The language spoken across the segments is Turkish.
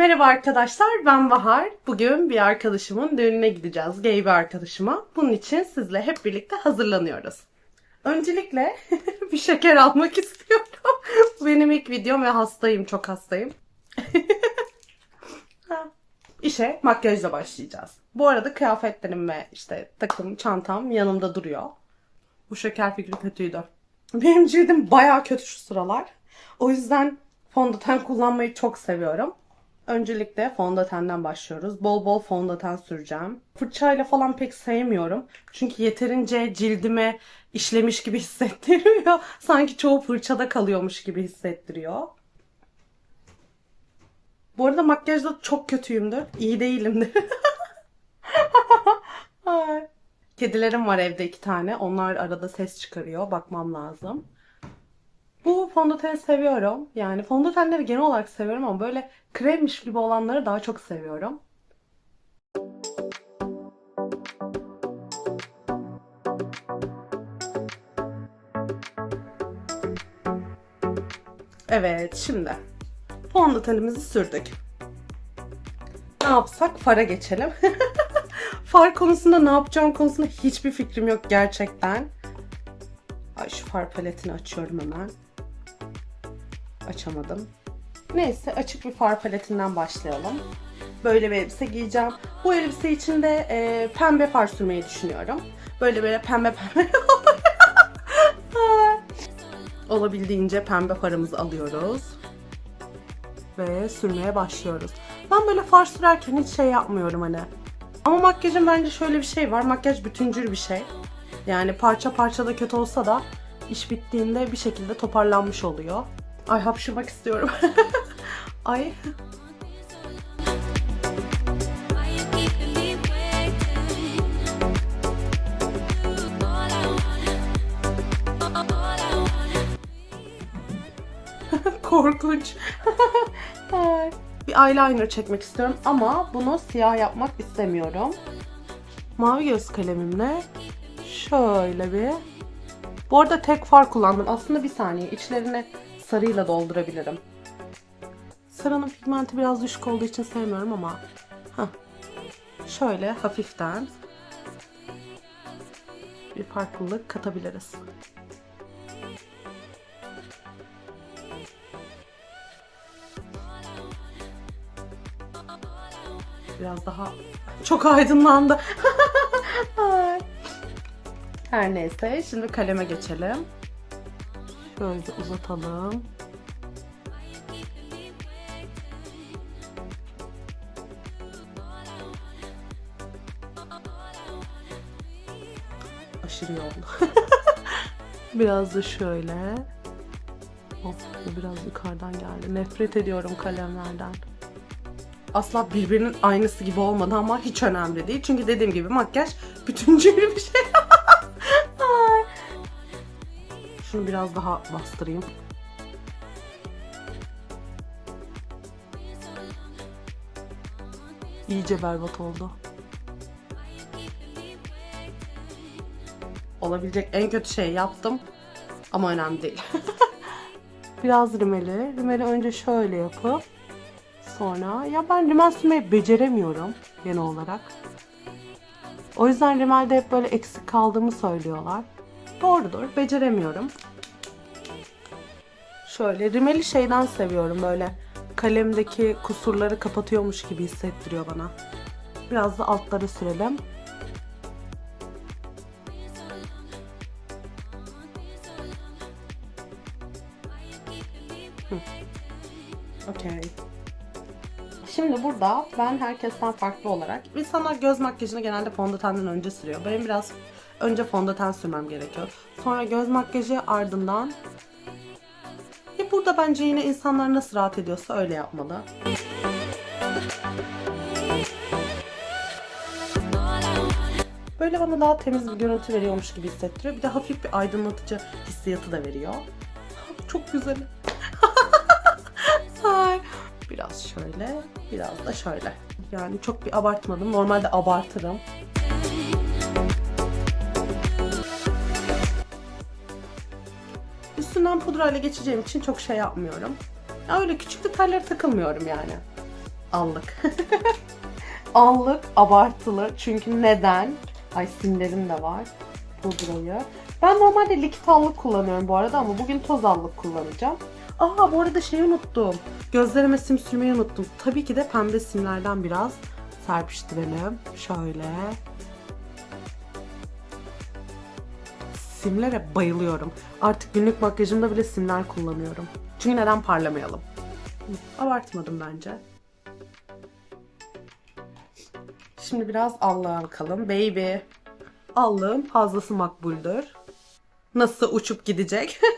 Merhaba arkadaşlar, ben Bahar. Bugün bir arkadaşımın düğününe gideceğiz, gay bir arkadaşıma. Bunun için sizle hep birlikte hazırlanıyoruz. Öncelikle bir şeker almak istiyorum. Benim ilk videom ve hastayım, çok hastayım. Ha. İşe makyajla başlayacağız. Bu arada kıyafetlerim ve işte takım, çantam yanımda duruyor. Bu şeker fikri kötüydü. Benim cildim bayağı kötü şu sıralar. O yüzden fondöten kullanmayı çok seviyorum. Öncelikle fondötenden başlıyoruz. Bol bol fondöten süreceğim. Fırçayla falan pek sevmiyorum. Çünkü yeterince cildime işlemiş gibi hissettiriyor. Sanki çoğu fırçada kalıyormuş gibi hissettiriyor. Bu arada makyajda çok kötüyümdür. İyi değilimdir. Kedilerim var evde iki tane. Onlar arada ses çıkarıyor. Bakmam lazım. Bu fondöteni seviyorum. Yani fondötenleri genel olarak seviyorum ama böyle kremmiş gibi olanları daha çok seviyorum. Evet, şimdi fondötenimizi sürdük. Ne yapsak? Fara geçelim. far konusunda ne yapacağım konusunda hiçbir fikrim yok gerçekten. Ay şu far paletini açıyorum hemen. Açamadım. Neyse açık bir far paletinden başlayalım. Böyle bir elbise giyeceğim. Bu elbise için de e, pembe far sürmeyi düşünüyorum. Böyle böyle pembe pembe. Olabildiğince pembe farımızı alıyoruz. Ve sürmeye başlıyoruz. Ben böyle far sürerken hiç şey yapmıyorum hani. Ama makyajın bence şöyle bir şey var. Makyaj bütüncül bir şey. Yani parça parça da kötü olsa da iş bittiğinde bir şekilde toparlanmış oluyor. Ay hapşırmak istiyorum. Ay. Korkunç. Bir eyeliner çekmek istiyorum ama bunu siyah yapmak istemiyorum. Mavi göz kalemimle şöyle bir bu arada tek far kullandım. Aslında bir saniye içlerine sarıyla doldurabilirim. Sarının pigmenti biraz düşük olduğu için sevmiyorum ama heh. şöyle hafiften bir farklılık katabiliriz. Biraz daha çok aydınlandı. Ay. Her neyse şimdi kaleme geçelim. Şöyle uzatalım. Aşırı oldu. biraz da şöyle. Bu biraz yukarıdan geldi. Nefret ediyorum kalemlerden asla birbirinin aynısı gibi olmadı ama hiç önemli değil. Çünkü dediğim gibi makyaj bütüncül bir şey. Şunu biraz daha bastırayım. İyice berbat oldu. Olabilecek en kötü şeyi yaptım. Ama önemli değil. biraz rimeli. Rimeli önce şöyle yapıp sonra ya ben rimel sürmeyi beceremiyorum genel olarak. O yüzden rimelde hep böyle eksik kaldığımı söylüyorlar. Doğrudur, beceremiyorum. Şöyle rimeli şeyden seviyorum böyle kalemdeki kusurları kapatıyormuş gibi hissettiriyor bana. Biraz da altlara sürelim. Burada ben herkesten farklı olarak insanlar göz makyajını genelde fondötenden önce sürüyor. Benim biraz önce fondöten sürmem gerekiyor. Sonra göz makyajı ardından e burada bence yine insanlar nasıl rahat ediyorsa öyle yapmalı. Böyle bana daha temiz bir görüntü veriyormuş gibi hissettiriyor. Bir de hafif bir aydınlatıcı hissiyatı da veriyor. Çok güzel. Biraz şöyle, biraz da şöyle. Yani çok bir abartmadım. Normalde abartırım. Üstünden pudrayla geçeceğim için çok şey yapmıyorum. Ya öyle küçük detaylara takılmıyorum yani. Allık. Allık abartılı. Çünkü neden? Ay simlerim de var. Pudrayı. Ben normalde likit allık kullanıyorum bu arada ama bugün toz allık kullanacağım. Aa bu arada şeyi unuttum. Gözlerime sim sürmeyi unuttum. Tabii ki de pembe simlerden biraz serpiştirelim. Şöyle. Simlere bayılıyorum. Artık günlük makyajımda bile simler kullanıyorum. Çünkü neden parlamayalım? Abartmadım bence. Şimdi biraz allığa bakalım. Baby. Allığım fazlası makbuldür. Nasıl uçup gidecek?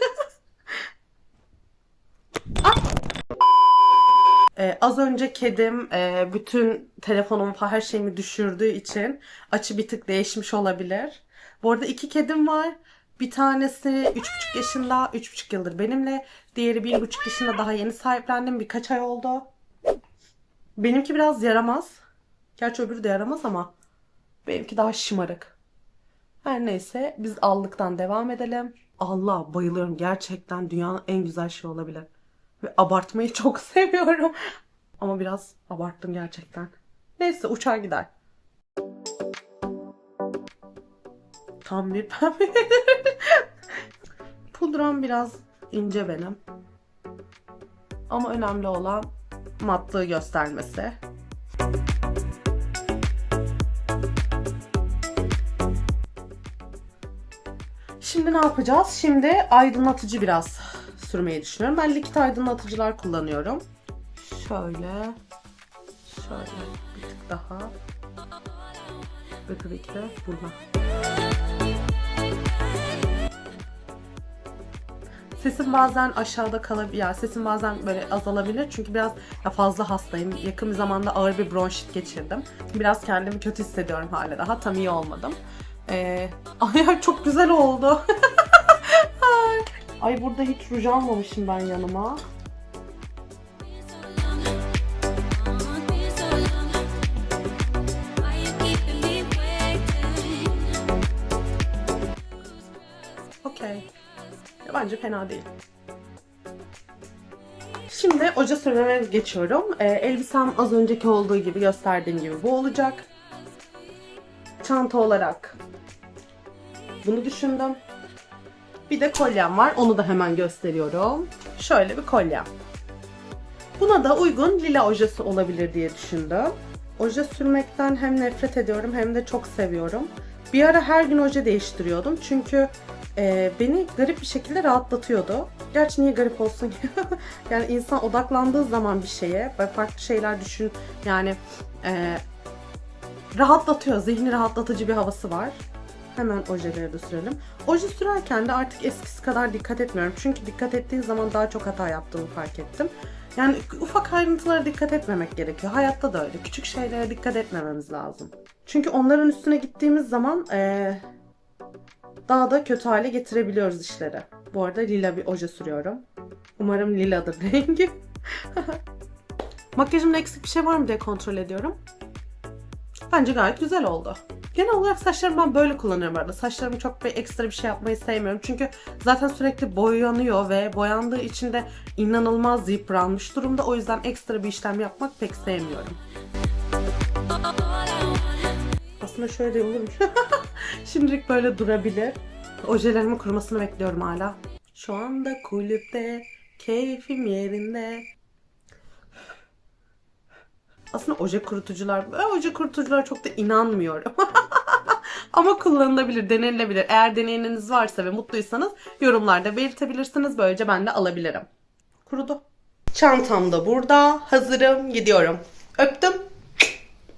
Ah! Ee, az önce kedim e, bütün telefonumu her şeyimi düşürdüğü için açı bir tık değişmiş olabilir. Bu arada iki kedim var. Bir tanesi 3,5 yaşında, 3,5 yıldır benimle. Diğeri 1,5 yaşında daha yeni sahiplendim. Birkaç ay oldu. Benimki biraz yaramaz. Gerçi öbürü de yaramaz ama benimki daha şımarık. Her neyse biz allıktan devam edelim. Allah bayılıyorum. Gerçekten dünyanın en güzel şey olabilir. Ve abartmayı çok seviyorum. Ama biraz abarttım gerçekten. Neyse uçar gider. Tam bir pembe. Pudram biraz ince benim. Ama önemli olan matlığı göstermesi. Şimdi ne yapacağız? Şimdi aydınlatıcı biraz sürmeyi düşünüyorum. Ben likit aydınlatıcılar kullanıyorum. Şöyle. Şöyle bir tık daha. Ve tabii ki de burada. Sesim bazen aşağıda kalabilir. Ya sesim bazen böyle azalabilir. Çünkü biraz ya fazla hastayım. Yakın bir zamanda ağır bir bronşit geçirdim. Biraz kendimi kötü hissediyorum hala daha. Tam iyi olmadım. Ee, ay çok güzel oldu. ay. ay burada hiç ruj almamışım ben yanıma. Bence fena değil. Şimdi oje sürmeme geçiyorum. Ee, elbisem az önceki olduğu gibi gösterdiğim gibi bu olacak. Çanta olarak bunu düşündüm. Bir de kolyem var. Onu da hemen gösteriyorum. Şöyle bir kolyem. Buna da uygun lila ojesi olabilir diye düşündüm. Oje sürmekten hem nefret ediyorum hem de çok seviyorum. Bir ara her gün oje değiştiriyordum çünkü e, beni garip bir şekilde rahatlatıyordu. Gerçi niye garip olsun ki? yani insan odaklandığı zaman bir şeye farklı şeyler düşün yani e, rahatlatıyor. Zihni rahatlatıcı bir havası var. Hemen ojeleri de sürelim. Oje sürerken de artık eskisi kadar dikkat etmiyorum. Çünkü dikkat ettiğin zaman daha çok hata yaptığımı fark ettim. Yani ufak ayrıntılara dikkat etmemek gerekiyor. Hayatta da öyle. Küçük şeylere dikkat etmememiz lazım. Çünkü onların üstüne gittiğimiz zaman eee, daha da kötü hale getirebiliyoruz işleri. Bu arada lila bir oje sürüyorum. Umarım liladır rengi. Makyajımda eksik bir şey var mı diye kontrol ediyorum. Bence gayet güzel oldu. Genel olarak saçlarımı ben böyle kullanıyorum arada. Saçlarımı çok bir ekstra bir şey yapmayı sevmiyorum. Çünkü zaten sürekli boyanıyor ve boyandığı için de inanılmaz yıpranmış durumda. O yüzden ekstra bir işlem yapmak pek sevmiyorum. Aslında şöyle olurmuş. Şimdilik böyle durabilir. Ojelerimin kurumasını bekliyorum hala. Şu anda kulüpte, keyfim yerinde. Aslında oje kurutucular, oje kurutuculara çok da inanmıyorum. Ama kullanılabilir, denilebilir. Eğer deneyiminiz varsa ve mutluysanız yorumlarda belirtebilirsiniz. Böylece ben de alabilirim. Kurudu. Çantam da burada. Hazırım. Gidiyorum. Öptüm.